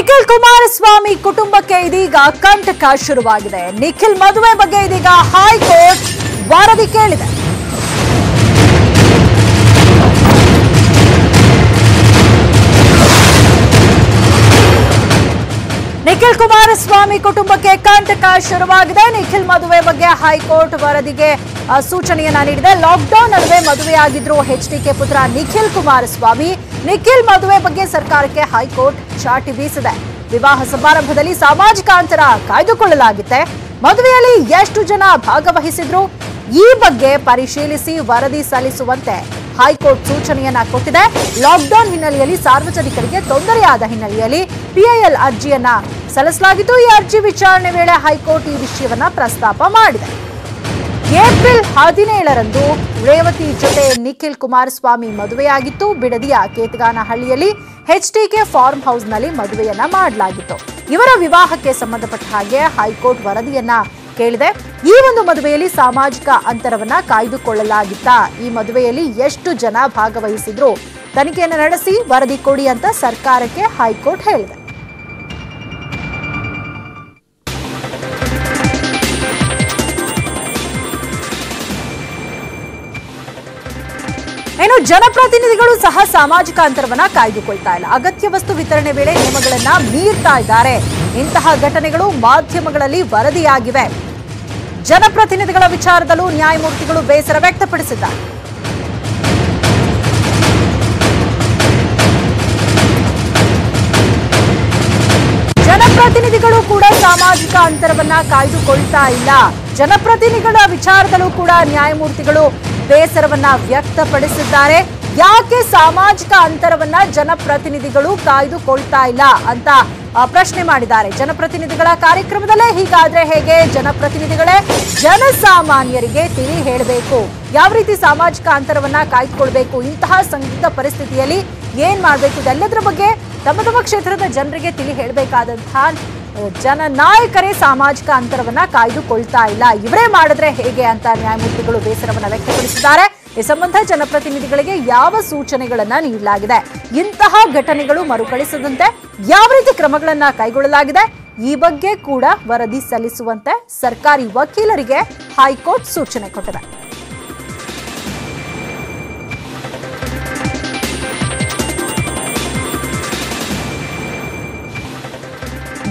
ನಿಖಿಲ್ ಕುಮಾರಸ್ವಾಮಿ ಕುಟುಂಬಕ್ಕೆ ಇದೀಗ ಕಂಟಕ ಶುರುವಾಗಿದೆ. ನಿಖಿಲ್ ಮದುವೆ ಬಗ್ಗೆ ಇದೀಗ ಹೈಕೋರ್ಟ್ ವರದಿ ಕೇಳಿದೆ. ನಿಖಿಲ್ ಕುಮಾರಸ್ವಾಮಿ ಕುಟುಂಬಕ್ಕೆ ಕಂಟಕ ಶುರುವಾಗಿದೆ. ನಿಖಿಲ್ ಮದುವೆ ಬಗ್ಗೆ ಹೈಕೋರ್ಟ್ ವರದಿಗೆ ಸೂಚನೆಯನ್ನ ನೀಡಿದೆ. ಲಾಕ್ಡೌನ್ ನಡುವೆ ಮದುವೆಯಾಗಿದ್ರು ಎಚ್ಡಿಕೆ ಪುತ್ರ ನಿಖಿಲ್ ಕುಮಾರಸ್ವಾಮಿ. ನಿಖಿಲ್ ಮದುವೆ ಬಗ್ಗೆ ಸರ್ಕಾರಕ್ಕೆ ಹೈಕೋರ್ಟ್ ಚಾಟಿ ಬೀಸಿದೆ. ವಿವಾಹ ಸಮಾರಂಭದಲ್ಲಿ ಸಾಮಾಜಿಕ ಅಂತರ ಕಾಯ್ದುಕೊಳ್ಳಲಾಗಿದೆ ಮದುವೆಯಲ್ಲಿ ಎಷ್ಟು ಜನ ಭಾಗವಹಿಸಿದ್ರು? ಈ ಬಗ್ಗೆ ಪರಿಶೀಲಿಸಿ ವರದಿ ಸಲ್ಲಿಸುವಂತೆ ಹೈಕೋರ್ಟ್ ಸೂಚನೆಯನ್ನ ಕೊಟ್ಟಿದೆ. ಲಾಕ್ಡೌನ್ ಹಿನ್ನೆಲೆಯಲ್ಲಿ ಸಾರ್ವಜನಿಕರಿಗೆ ತೊಂದರೆಯಾದ ಹಿನ್ನೆಲೆಯಲ್ಲಿ ಪಿಐಎಲ್ ಅರ್ಜಿಯನ್ನ ಸಲ್ಲಿಸಲಾಗಿದ್ದು ಈ ಅರ್ಜಿ ವಿಚಾರಣೆ ವೇಳೆ ಹೈಕೋರ್ಟ್ ಈ ವಿಷಯವನ್ನ ಪ್ರಸ್ತಾಪ ಮಾಡಿದೆ. ಏಪ್ರಿಲ್ ಹದಿನೇಳರಂದು ರೇವತಿ ಜೊತೆ ನಿಖಿಲ್ ಕುಮಾರಸ್ವಾಮಿ ಮದುವೆಯಾಗಿತ್ತು. ಬಿಡದಿಯ ಕೇತಗಾನಹಳ್ಳಿಯಲ್ಲಿ ಕೆ ಫಾರ್ಮ್ ಹೌಸ್ನಲ್ಲಿ ಮದುವೆಯನ್ನ ಮಾಡಲಾಗಿತ್ತು. ಇವರ ವಿವಾಹಕ್ಕೆ ಸಂಬಂಧಪಟ್ಟ ಹಾಗೆ ಹೈಕೋರ್ಟ್ ವರದಿಯನ್ನ ಕೇಳಿದೆ. ಈ ಒಂದು ಮದುವೆಯಲ್ಲಿ ಸಾಮಾಜಿಕ ಅಂತರವನ್ನ ಕಾಯ್ದುಕೊಳ್ಳಲಾಗಿತ್ತ. ಈ ಮದುವೆಯಲ್ಲಿ ಎಷ್ಟು ಜನ ಭಾಗವಹಿಸಿದ್ರು ತನಿಖೆಯನ್ನು ನಡೆಸಿ ವರದಿ ಕೊಡಿ ಅಂತ ಸರ್ಕಾರಕ್ಕೆ ಹೈಕೋರ್ಟ್ ಹೇಳಿದೆ. ಇನ್ನು ಜನಪ್ರತಿನಿಧಿಗಳು ಸಹ ಸಾಮಾಜಿಕ ಅಂತರವನ್ನ ಕಾಯ್ದುಕೊಳ್ತಾ ಇಲ್ಲ. ಅಗತ್ಯ ವಸ್ತು ವಿತರಣೆ ವೇಳೆ ನಿಯಮಗಳನ್ನ ಮೀರ್ತಾ ಇದ್ದಾರೆ. ಇಂತಹ ಘಟನೆಗಳು ಮಾಧ್ಯಮಗಳಲ್ಲಿ ವರದಿಯಾಗಿವೆ. ಜನಪ್ರತಿನಿಧಿಗಳ ವಿಚಾರದಲ್ಲೂ ನ್ಯಾಯಮೂರ್ತಿಗಳು ಬೇಸರ ವ್ಯಕ್ತಪಡಿಸಿದ್ದಾರೆ. ಜನಪ್ರತಿನಿಧಿಗಳು ಕೂಡ ಸಾಮಾಜಿಕ ಅಂತರವನ್ನ ಕಾಯ್ದುಕೊಳ್ತಾ ಇಲ್ಲ. ಜನಪ್ರತಿನಿಧಿಗಳ ವಿಚಾರದಲ್ಲೂ ಕೂಡ ನ್ಯಾಯಮೂರ್ತಿಗಳು ಬೇಸರವನ್ನ ವ್ಯಕ್ತಪಡಿಸಿದ್ದಾರೆ. ಯಾಕೆ ಸಾಮಾಜಿಕ ಅಂತರವನ್ನ ಜನಪ್ರತಿನಿಧಿಗಳು ಕಾಯ್ದುಕೊಳ್ತಾ ಇಲ್ಲ ಅಂತ ಪ್ರಶ್ನೆ ಮಾಡಿದ್ದಾರೆ. ಜನಪ್ರತಿನಿಧಿಗಳ ಕಾರ್ಯಕ್ರಮದಲ್ಲೇ ಹೀಗಾದ್ರೆ ಹೇಗೆ ಜನಪ್ರತಿನಿಧಿಗಳೇ ಜನಸಾಮಾನ್ಯರಿಗೆ ತಿಳಿ ಹೇಳಬೇಕು? ಯಾವ ರೀತಿ ಸಾಮಾಜಿಕ ಅಂತರವನ್ನ ಕಾಯ್ದುಕೊಳ್ಬೇಕು? ಇಂತಹ ಸಂಗೀತ ಪರಿಸ್ಥಿತಿಯಲ್ಲಿ ಏನ್ ಮಾಡ್ಬೇಕು? ಇದೆಲ್ಲದರ ಬಗ್ಗೆ ತಮ್ಮ ತಮ್ಮ ಕ್ಷೇತ್ರದ ಜನರಿಗೆ ತಿಳಿ ಹೇಳಬೇಕಾದಂತಹ ಜನನಾಯಕರೇ ಸಾಮಾಜಿಕ ಅಂತರವನ್ನ ಕಾಯ್ದುಕೊಳ್ತಾ ಇಲ್ಲ. ಇವರೇ ಮಾಡಿದ್ರೆ ಹೇಗೆ ಅಂತ ನ್ಯಾಯಮೂರ್ತಿಗಳು ಬೇಸರವನ್ನು ವ್ಯಕ್ತಪಡಿಸಿದ್ದಾರೆ. ಈ ಸಂಬಂಧ ಜನಪ್ರತಿನಿಧಿಗಳಿಗೆ ಯಾವ ಸೂಚನೆಗಳನ್ನ ನೀಡಲಾಗಿದೆ? ಇಂತಹ ಘಟನೆಗಳು ಮರುಕಳಿಸದಂತೆ ಯಾವ ರೀತಿ ಕ್ರಮಗಳನ್ನ ಕೈಗೊಳ್ಳಲಾಗಿದೆ? ಈ ಬಗ್ಗೆ ಕೂಡ ವರದಿ ಸಲ್ಲಿಸುವಂತೆ ಸರ್ಕಾರಿ ವಕೀಲರಿಗೆ ಹೈಕೋರ್ಟ್ ಸೂಚನೆ ಕೊಟ್ಟಿದೆ.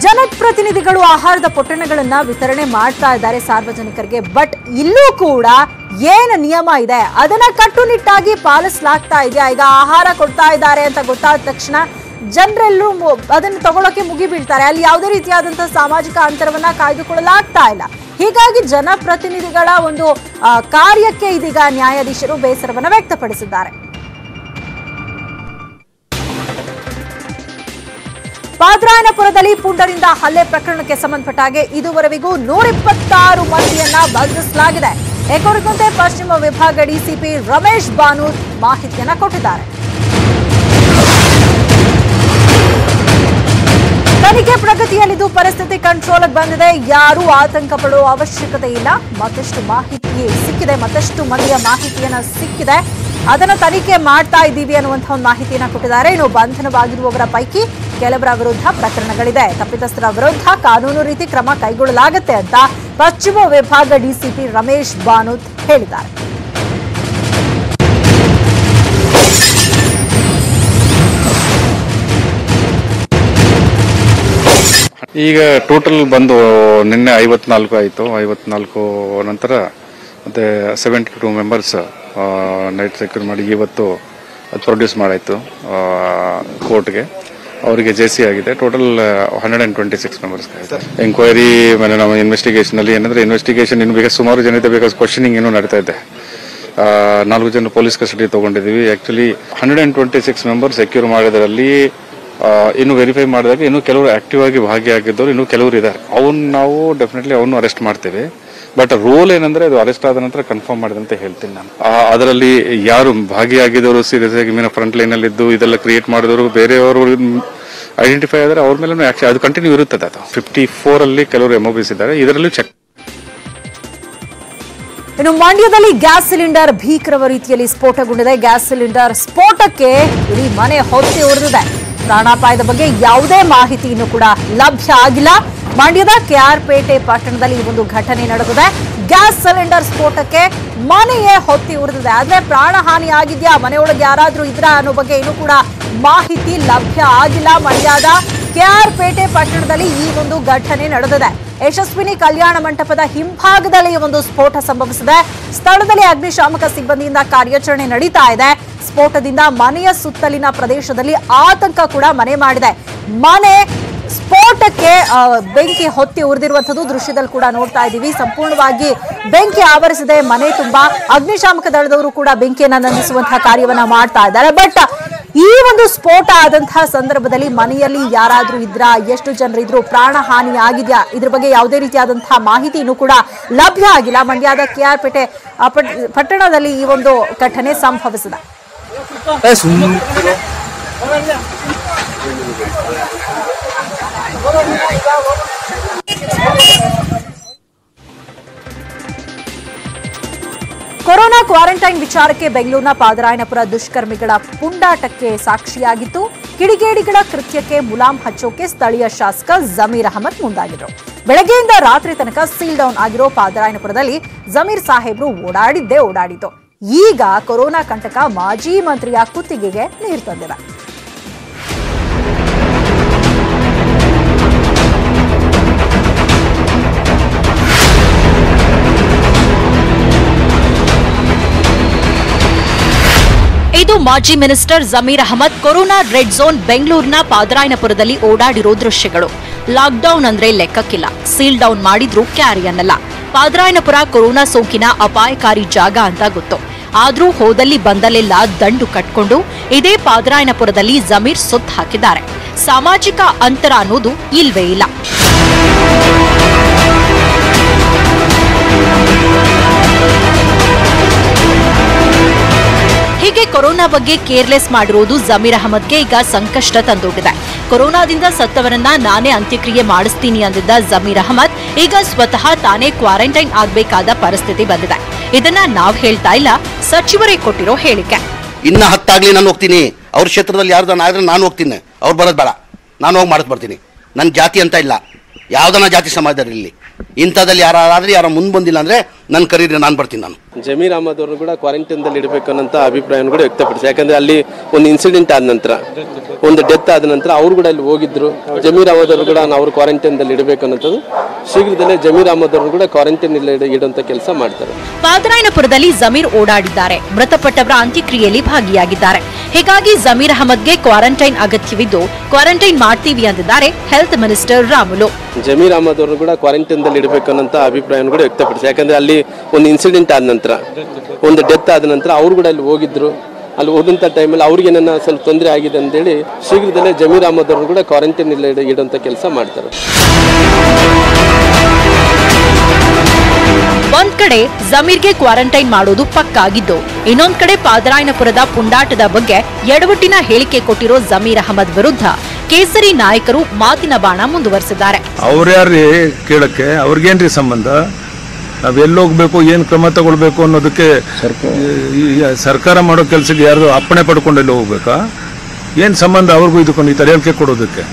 ಜನಪ್ರತಿನಿಧಿಗಳು ಆಹಾರದ ಪೊಟ್ಟಣಗಳನ್ನ ವಿತರಣೆ ಮಾಡ್ತಾ ಇದ್ದಾರೆ ಸಾರ್ವಜನಿಕರಿಗೆ. ಬಟ್ ಇಲ್ಲೂ ಕೂಡ ಏನು ನಿಯಮ ಇದೆ? ಅದನ್ನ ಕಟ್ಟುನಿಟ್ಟಾಗಿ ಪಾಲಿಸಲಾಗ್ತಾ ಇದೆಯಾ? ಈಗ ಆಹಾರ ಕೊಡ್ತಾ ಇದ್ದಾರೆ ಅಂತ ಗೊತ್ತಾದ ತಕ್ಷಣ ಜನರೆಲ್ಲರೂ ಅದನ್ನು ತಗೊಳ್ಳೋಕೆ ಮುಗಿ ಬೀಳ್ತಾರೆ ಅಲ್ಲಿ ಯಾವುದೇ ರೀತಿಯಾದಂತಹ ಸಾಮಾಜಿಕ ಅಂತರವನ್ನ ಕಾಯ್ದುಕೊಳ್ಳಲಾಗ್ತಾ ಇಲ್ಲ. ಹೀಗಾಗಿ ಜನಪ್ರತಿನಿಧಿಗಳ ಒಂದು ಕಾರ್ಯಕ್ಕೆ ಇದೀಗ ನ್ಯಾಯಾಧೀಶರು ಬೇಸರವನ್ನು ವ್ಯಕ್ತಪಡಿಸಿದ್ದಾರೆ. ಪಾದ್ರಾಯನಪುರದಲ್ಲಿ ಪುಂಡರಿಂದ ಹಲ್ಲೆ ಪ್ರಕರಣಕ್ಕೆ ಸಂಬಂಧಪಟ್ಟ ಹಾಗೆ ಇದುವರೆವಿಗೂ ನೂರಿಪ್ಪತ್ತಾರು ಮಂದಿಯನ್ನ ಬಂಧಿಸಲಾಗಿದೆ. ಈ ಕುರಿತಂತೆ ಪಶ್ಚಿಮ ವಿಭಾಗ ಡಿಸಿಪಿ ರಮೇಶ್ ಬಾನೂರ್ ಮಾಹಿತಿಯನ್ನ ಕೊಟ್ಟಿದ್ದಾರೆ. ತನಿಖೆ ಪ್ರಗತಿಯಲ್ಲಿದ್ದು ಪರಿಸ್ಥಿತಿ ಕಂಟ್ರೋಲ್ಗೆ ಬಂದಿದೆ. ಯಾರೂ ಆತಂಕ ಪಡುವ ಅವಶ್ಯಕತೆ ಇಲ್ಲ. ಮತ್ತಷ್ಟು ಮಾಹಿತಿ ಸಿಕ್ಕಿದೆ. ಮತ್ತಷ್ಟು ಮಂದಿಯ ಮಾಹಿತಿಯನ್ನ ಸಿಕ್ಕಿದೆ. ಅದನ್ನು ತನಿಖೆ ಮಾಡ್ತಾ ಇದ್ದೀವಿ ಅನ್ನುವಂತಹ ಒಂದು ಮಾಹಿತಿಯನ್ನು ಕೊಟ್ಟಿದ್ದಾರೆ. ಇನ್ನು ಬಂಧನವಾಗಿರುವವರ ಪೈಕಿ ಕೆಲವರ ವಿರುದ್ಧ ಪ್ರಕರಣಗಳಿದೆ. ತಪ್ಪಿತಸ್ಥರ ವಿರುದ್ಧ ಕಾನೂನು ರೀತಿ ಕ್ರಮ ಕೈಗೊಳ್ಳಲಾಗುತ್ತೆ ಅಂತ ಪಶ್ಚಿಮ ವಿಭಾಗ ಡಿಸಿಪಿ ರಮೇಶ್ ಬಾನುತ್ ಹೇಳಿದ್ದಾರೆ. ಈಗ ಟೋಟಲ್ ಬಂದು ನಿನ್ನೆ ಐವತ್ನಾಲ್ಕು ಆಯಿತು. ಐವತ್ನಾಲ್ಕು ನಂತರ ಮತ್ತೆ seventy two members night secure ಮಾಡಿ ಇವತ್ತು ಅದು ಪ್ರೊಡ್ಯೂಸ್ ಮಾಡಾಯಿತು ಕೋರ್ಟ್ಗೆ ಅವರಿಗೆ ಜೆ ಸಿ ಆಗಿದೆ. Total hundred and twenty six members enquiry ಮೇಲೆ ನಾವು ಇನ್ವೆಸ್ಟಿಗೇಷನಲ್ಲಿ ಏನಂದ್ರೆ ಇನ್ವೆಸ್ಟಿಗೇಷನ್ ಇನ್ನು ಬೇಕಾದ ಸುಮಾರು ಜನ ಇದೆ ಬೇಕಾದ್ರೆ ಕ್ವಶನಿಂಗ್ ಏನು ನಡೀತಾ ಇದೆ. ನಾಲ್ಕು ಜನ ಪೊಲೀಸ್ ಕಸ್ಟಡಿ ತಗೊಂಡಿದ್ದೀವಿ. Actually hundred and twenty six member secure ಮಾಡಿದ್ರಲ್ಲಿ ಇನ್ನು ವೆರಿಫೈ ಮಾಡಿದಾಗ ಇನ್ನು ಕೆಲವರು ಆಕ್ಟಿವ್ ಆಗಿ ಭಾಗಿಯಾಗಿದ್ದವರು ಇನ್ನು ಕೆಲವರು ಇದ್ದಾರೆ. ಅವನ್ನ ನಾವು ಡೆಫಿನೆಟ್ಲಿ ಅವನು ಅರೆಸ್ಟ್ ಮಾಡ್ತೇವೆ. ಬಟ್ ರೋಲ್ ಏನಂದ್ರೆ ಅದು ಅರೆಸ್ಟ್ ಆದ ನಂತರ ಕನ್ಫರ್ಮ್ ಮಾಡಿದಂತ ಅಂತ ಹೇಳ್ತೀನಿ ನಾನು. ಅದರಲ್ಲಿ ಯಾರು ಭಾಗಿಯಾಗಿದ್ದವರು ಸೀರಿಯಸ್ ಆಗಿ ಮೀನ ಫ್ರಂಟ್ ಲೈನ್ ಅಲ್ಲಿ ಇದ್ದು ಇದೆಲ್ಲ ಕ್ರಿಯೇಟ್ ಮಾಡಿದವರು ಬೇರೆಯವರು ಐಡೆಂಟಿಫೈ ಆದರೆ ಅವ್ರ ಮೇಲೆ ಅದು ಕಂಟಿನ್ಯೂ ಇರುತ್ತದೆ ಅದು. ಫಿಫ್ಟಿ ಫೋರ್ ಅಲ್ಲಿ ಕೆಲವರು ಎಮೋಬಿಸ್ ಇದ್ದಾರೆ ಇದರಲ್ಲೂ ಚೆಕ್ ಇನ್ನು ಮಂಡ್ಯದಲ್ಲಿ ಗ್ಯಾಸ್ ಸಿಲಿಂಡರ್ ಭೀಕರವ ರೀತಿಯಲ್ಲಿ ಸ್ಫೋಟಗೊಂಡಿದೆ. ಗ್ಯಾಸ್ ಸಿಲಿಂಡರ್ ಸ್ಫೋಟಕ್ಕೆ ಇಡೀ ಮನೆ ಹೊತ್ತಿ ಉರಿದಿದೆ ಪ್ರಾಣಾಪಾಯದ ಬಗ್ಗೆ ಯಾವುದೇ ಮಾಹಿತಿಯನ್ನು ಕೂಡ ಲಭ್ಯ ಆಗಿಲ್ಲ. ಮಂಡ್ಯದ ಕೆಆರ್ಪೇಟೆ ಪಟ್ಟಣದಲ್ಲಿ ಈ ಒಂದು ಘಟನೆ ನಡೆದಿದೆ. ಗ್ಯಾಸ್ ಸಿಲಿಂಡರ್ ಸ್ಫೋಟಕ್ಕೆ ಮನೆಯೇ ಹೊತ್ತಿ ಉರಿದಿದೆ. ಆದ್ರೆ ಪ್ರಾಣ ಹಾನಿ ಆಗಿದ್ಯಾ ಮನೆಯೊಳಗೆ ಯಾರಾದ್ರೂ ಇದ್ರ ಅನ್ನೋ ಬಗ್ಗೆ ಇನ್ನೂ ಕೂಡ ಮಾಹಿತಿ ಲಭ್ಯ ಆಗಿಲ್ಲ. ಮಂಡ್ಯದ ಕೆಆರ್ಪೇಟೆ ಪಟ್ಟಣದಲ್ಲಿ ಈ ಒಂದು ಘಟನೆ ನಡೆದಿದೆ. ಯಶಸ್ವಿನಿ ಕಲ್ಯಾಣ ಮಂಟಪದ ಹಿಂಭಾಗದಲ್ಲಿ ಒಂದು ಸ್ಫೋಟ ಸಂಭವಿಸಿದೆ. ಸ್ಥಳದಲ್ಲಿ ಅಗ್ನಿಶಾಮಕ ಸಿಬ್ಬಂದಿಯಿಂದ ಕಾರ್ಯಾಚರಣೆ ನಡೀತಾ ಇದೆ. ಸ್ಫೋಟದಿಂದ ಮನೆಯ ಸುತ್ತಲಿನ ಪ್ರದೇಶದಲ್ಲಿ ಆತಂಕ ಕೂಡ ಮನೆ ಮಾಡಿದೆ. ಮನೆ ಸ್ಫೋಟಕ್ಕೆ ಆ, ಬೆಂಕಿ ಹೊತ್ತಿ ಉರಿದಿರುವಂಥದ್ದು ದೃಶ್ಯದಲ್ಲಿ ಕೂಡ ನೋಡ್ತಾ ಇದ್ದೀವಿ. ಸಂಪೂರ್ಣವಾಗಿ ಬೆಂಕಿ ಆವರಿಸಿದೆ. ಮನೆ ತುಂಬಾ ಅಗ್ನಿಶಾಮಕ ದಳದವರು ಕೂಡ ಬೆಂಕಿಯನ್ನು ನಂದಿಸುವಂತಹ ಕಾರ್ಯವನ್ನ ಮಾಡ್ತಾ ಇದ್ದಾರೆ. ಬಟ್ ಈ ಒಂದು ಸ್ಫೋಟ ಆದಂತಹ ಸಂದರ್ಭದಲ್ಲಿ ಮನೆಯಲ್ಲಿ ಯಾರಾದ್ರೂ ಇದ್ರ? ಎಷ್ಟು ಜನರು ಇದ್ರು ಪ್ರಾಣ ಹಾನಿ ಆಗಿದ್ಯಾ? ಇದ್ರ ಬಗ್ಗೆ ಯಾವುದೇ ರೀತಿಯಾದಂತಹ ಮಾಹಿತಿ ಇನ್ನೂ ಕೂಡ ಲಭ್ಯ ಆಗಿಲ್ಲ. ಮಂಡ್ಯದ ಕೆ ಆರ್ ಪೇಟೆ ಪಟ್ಟಣದಲ್ಲಿ ಈ ಒಂದು ಘಟನೆ ಸಂಭವಿಸಿದೆ. ಕೊರೋನಾ ಕ್ವಾರಂಟೈನ್ ವಿಚಾರಕ್ಕೆ ಬೆಂಗಳೂರಿನ ಪಾದರಾಯನಪುರ ದುಷ್ಕರ್ಮಿಗಳ ಪುಂಡಾಟಕ್ಕೆ ಸಾಕ್ಷಿಯಾಗಿತ್ತು ಕಿಡಿಗೇಡಿಗಳ ಕೃತ್ಯಕ್ಕೆ ಮುಲಾಂ ಹಚ್ಚೋಕೆ ಸ್ಥಳೀಯ ಶಾಸಕ ಜಮೀರ್ ಅಹಮದ್ ಮುಂದಾಗಿದ್ರು. ಬೆಳಗ್ಗೆಯಿಂದ ರಾತ್ರಿ ತನಕ ಸೀಲ್ ಡೌನ್ ಆಗಿರೋ ಪಾದರಾಯನಪುರದಲ್ಲಿ ಜಮೀರ್ ಸಾಹೇಬ್ರು ಓಡಾಡಿದ್ದೇ ಓಡಾಡಿತು ಈಗ ಕೊರೋನಾ ಕಂಟಕ ಮಾಜಿ ಮಂತ್ರಿಯ ಕುತ್ತಿಗೆಗೆ ನೀರು ತಂದಿದೆ. ಇದು ಮಾಜಿ minister Zameer Ahmed corona red zone ಬೆಂಗಳೂರಿನ ಪಾದರಾಯನಪುರದಲ್ಲಿ ಓಡಾಡಿರೋ ದೃಶ್ಯಗಳು. ಲಾಕ್ಡೌನ್ ಅಂದ್ರೆ ಲೆಕ್ಕಕ್ಕಿಲ್ಲ. ಸೀಲ್ ಡೌನ್ ಮಾಡಿದ್ರು ಕ್ಯಾರಿ ಅನ್ನಲ್ಲ. ಪಾದರಾಯನಪುರ ಕೊರೋನಾ ಸೋಂಕಿನ ಅಪಾಯಕಾರಿ ಜಾಗ ಅಂತ ಗೊತ್ತು. ಆದ್ರೂ ಹೋದಲ್ಲಿ ಬಂದಲ್ಲೆಲ್ಲ ದಂಡು ಕಟ್ಕೊಂಡು ಇದೇ ಪಾದರಾಯನಪುರದಲ್ಲಿ ಜಮೀರ್ ಸುತ್ತ ಹಾಕಿದ್ದಾರೆ. ಸಾಮಾಜಿಕ ಅಂತರ ಅನ್ನೋದು ಇಲ್ವೇ ಇಲ್ಲ. ಹೀಗೆ ಕೊರೋನಾ ಬಗ್ಗೆ ಕೇರ್ಲೆಸ್ ಮಾಡಿರುವುದು ಜಮೀರ್ ಅಹಮದ್ಗೆ ಈಗ ಸಂಕಷ್ಟ ತಂದೊಡ್ಡಿದೆ. ಕೊರೋನಾದಿಂದ ಸತ್ತವರನ್ನ ನಾನೇ ಅಂತ್ಯಕ್ರಿಯೆ ಮಾಡಿಸ್ತೀನಿ ಅಂದಿದ್ದ ಜಮೀರ್ ಅಹಮದ್ ಈಗ ಸ್ವತಃ ತಾನೇ ಕ್ವಾರಂಟೈನ್ ಆಗಬೇಕಾದ ಪರಿಸ್ಥಿತಿ ಬಂದಿದೆ. ಇದನ್ನ ನಾವು ಹೇಳ್ತಾ ಇಲ್ಲ, ಸಚಿವರೇ ಕೊಟ್ಟಿರೋ ಹೇಳಿಕೆ. ಇನ್ನ ಹತ್ತಾಗ್ಲಿ ನಾನು ಹೋಗ್ತೀನಿ. ಅವ್ರ ಕ್ಷೇತ್ರದಲ್ಲಿ ಯಾರ್ದನ್ನ ಆದ್ರೆ ನಾನು ಹೋಗ್ತೀನಿ. ಅವ್ರು ಬರೋದು ಬೇಡ. ನಾನು ಹೋಗಿ ಮಾಡಿಸ್ಬರ್ತೀನಿ. ನನ್ನ ಜಾತಿ ಅಂತ ಇಲ್ಲ. ಯಾವ್ದನ ಜಾತಿ ಸಮಾಜದಲ್ಲಿ. ಇಂಥದ್ದಲ್ಲಿ ಯಾರಾದ್ರೂ ಯಾರು ಮುಂದೆ ಬಂದಿಲ್ಲ ಅಂದ್ರೆ ನನ್ನ ಕರೀರಿ ನಾನು ಬರ್ತೀನಿ ನಾನು. ಜಮೀರ್ ಅಹಮದ್ ಅವರು ಕೂಡ ಕ್ವಾರಂಟೈನ್ದಲ್ಲಿ ಇಡಬೇಕು ಅನ್ನೋ ಅಭಿಪ್ರಾಯವನ್ನು ಕೂಡ ವ್ಯಕ್ತಪಡಿಸಿ. ಯಾಕಂದ್ರೆ ಅಲ್ಲಿ ಒಂದು ಇನ್ಸಿಡೆಂಟ್ ಆದ ನಂತರ ಒಂದು ಡೆತ್ ಆದ ನಂತರ ಅವರು ಕೂಡ ಅಲ್ಲಿ ಹೋಗಿದ್ರು. ಜಮೀರ್ ಅಹಮದ್ ಅವರು ಕೂಡ ಅವರು ಕ್ವಾರಂಟೈನ್ದಲ್ಲಿ ಇಡಬೇಕು ಅನ್ನೋದು ಶೀಘ್ರದಲ್ಲೇ ಜಮೀರ್ ಅಹಮದ್ ಅವರು ಕೂಡ ಕ್ವಾರಂಟೈನ್ ಇಡುವಂತ ಕೆಲಸ ಮಾಡ್ತಾರೆ. ಪಾದರಾಯನಪುರದಲ್ಲಿ ಜಮೀರ್ ಓಡಾಡಿದ್ದಾರೆ. ಮೃತಪಟ್ಟವರ ಅಂತ್ಯಕ್ರಿಯೆಯಲ್ಲಿ ಭಾಗಿಯಾಗಿದ್ದಾರೆ. ಹೀಗಾಗಿ ಜಮೀರ್ ಅಹಮದ್ಗೆ ಕ್ವಾರಂಟೈನ್ ಅಗತ್ಯವಿದ್ದು ಕ್ವಾರಂಟೈನ್ ಮಾಡ್ತೀವಿ ಅಂದಿದ್ದಾರೆ ಹೆಲ್ತ್ ಮಿನಿಸ್ಟರ್ ರಾಮುಲು. ಜಮೀರ್ ಅಹಮದ್ ಅವರು ಕೂಡ ಕ್ವಾರಂಟೈನ್ದಲ್ಲಿ ಇಡಬೇಕು ಅನ್ನೋಂಥ ಅಭಿಪ್ರಾಯವನ್ನು ಕೂಡ ವ್ಯಕ್ತಪಡಿಸಿ ಯಾಕಂದರೆ ಅಲ್ಲಿ ಒಂದು ಇನ್ಸಿಡೆಂಟ್ ಆದ ನಂತರ, ಒಂದು ಡೆತ್ ಆದ ನಂತರ ಅವರು ಕೂಡ ಅಲ್ಲಿ ಹೋಗಿದ್ರು. ಅಲ್ಲಿ ಹೋದಂಥ ಟೈಮಲ್ಲಿ ಅವ್ರಿಗೆ ಏನನ್ನ ಸ್ವಲ್ಪ ತೊಂದರೆ ಆಗಿದೆ ಅಂತೇಳಿ ಶೀಘ್ರದಲ್ಲೇ ಜಮೀರ್ ಅಹಮದ್ ಅವರು ಕೂಡ ಕ್ವಾರಂಟೈನ್ ಇಡೋಂಥ ಕೆಲಸ ಮಾಡ್ತಾರೆ. ಒಂದ್ ಕಡೆ ಜಮೀರ್ಗೆ ಕ್ವಾರಂಟೈನ್ ಮಾಡೋದು ಪಕ್ಕಾಗಿದ್ದು, ಇನ್ನೊಂದ್ ಕಡೆ ಪಾದರಾಯನಪುರದ ಪುಂಡಾಟದ ಬಗ್ಗೆ ಎಡವಟ್ಟಿನ ಹೇಳಿಕೆ ಕೊಟ್ಟಿರೋ ಜಮೀರ್ ಅಹಮದ್ ವಿರುದ್ಧ. ಕೇಸರಿ ನಾಯಕರು ಮಾತಿನ ಬಾಣ ಮುಂದುವರೆಸಿದ್ದಾರೆ. ಅವ್ರ್ಯಾರ್ರಿ ಕೇಳಕ್ಕೆ? ಅವ್ರಿಗೇನ್ರಿ ಸಂಬಂಧ? ನಾವೆಲ್ಲಿ ಎಲ್ಲಿ ಹೋಗ್ಬೇಕು ಏನ್ ಕ್ರಮ ತಗೊಳ್ಬೇಕು ಅನ್ನೋದಕ್ಕೆ ಸರ್ಕಾರ. ಮಾಡೋ ಕೆಲಸಕ್ಕೆ ಯಾರು ಅಪ್ಪಣೆ ಪಡ್ಕೊಂಡು ಎಲ್ಲಿ ಹೋಗ್ಬೇಕಾ? ಏನ್ ಸಂಬಂಧ ಅವ್ರಿಗೂ ಇದಕ್ಕೊಂದು ಈ ತರ ಹೇಳಿಕೆ ಕೊಡೋದಕ್ಕೆ?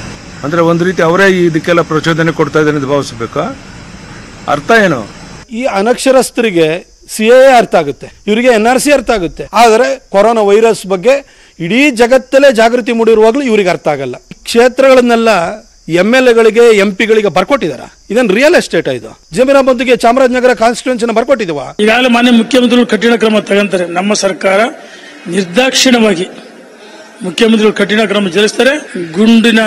ಅಂದ್ರೆ ಒಂದ್ ರೀತಿ ಅವರೇ ಇದಕ್ಕೆಲ್ಲ ಪ್ರಚೋದನೆ ಕೊಡ್ತಾ ಇದ್ದಾರೆ ಅಂತ ಭಾವಿಸ್ಬೇಕಾ? ಅರ್ಥ ಏನು? ಈ ಅನಕ್ಷರಸ್ಥರಿಗೆ ಸಿ ಎ ಅರ್ಥ ಆಗುತ್ತೆ ಇವರಿಗೆ ಎನ್ ಆರ್ ಸಿ ಅರ್ಥ ಆಗುತ್ತೆ. ಆದರೆ ಕೊರೋನಾ ವೈರಸ್ ಬಗ್ಗೆ ಇಡೀ ಜಗತ್ತಲ್ಲೇ ಜಾಗೃತಿ ಮೂಡಿರುವಾಗಲೂ ಇವರಿಗೆ ಅರ್ಥ ಆಗಲ್ಲ. ಕ್ಷೇತ್ರಗಳನ್ನೆಲ್ಲ ಎಂ ಎಲ್ ಎಗಳಿಗೆ, ಎಂ ಪಿಗಳಿಗೆ ಬರ್ಕೊಟ್ಟಿದಾರ. ಇದನ್ ರಿಯಲ್ ಎಸ್ಟೇಟ್ ಇದು. ಜಮೀನ ಬಂದಿಗೆ ಚಾಮರಾಜನಗರ ಕಾನ್ಸ್ಟಿಟ್ಯೂನ್ಸಿನ ಬರ್ಕೊಟ್ಟಿದವ. ಈಗಾಗಲೇ ಮಾನ್ಯ ಮುಖ್ಯಮಂತ್ರಿಗಳು ಕಠಿಣ ಕ್ರಮ ತಗೊಂತಾರೆ. ನಮ್ಮ ಸರ್ಕಾರ ನಿರ್ದಾಕ್ಷಿಣ್ಯವಾಗಿ ಮುಖ್ಯಮಂತ್ರಿಗಳು ಕಠಿಣ ಕ್ರಮ ಜರುಗಿಸ್ತಾರೆ. ಗುಂಡಿನ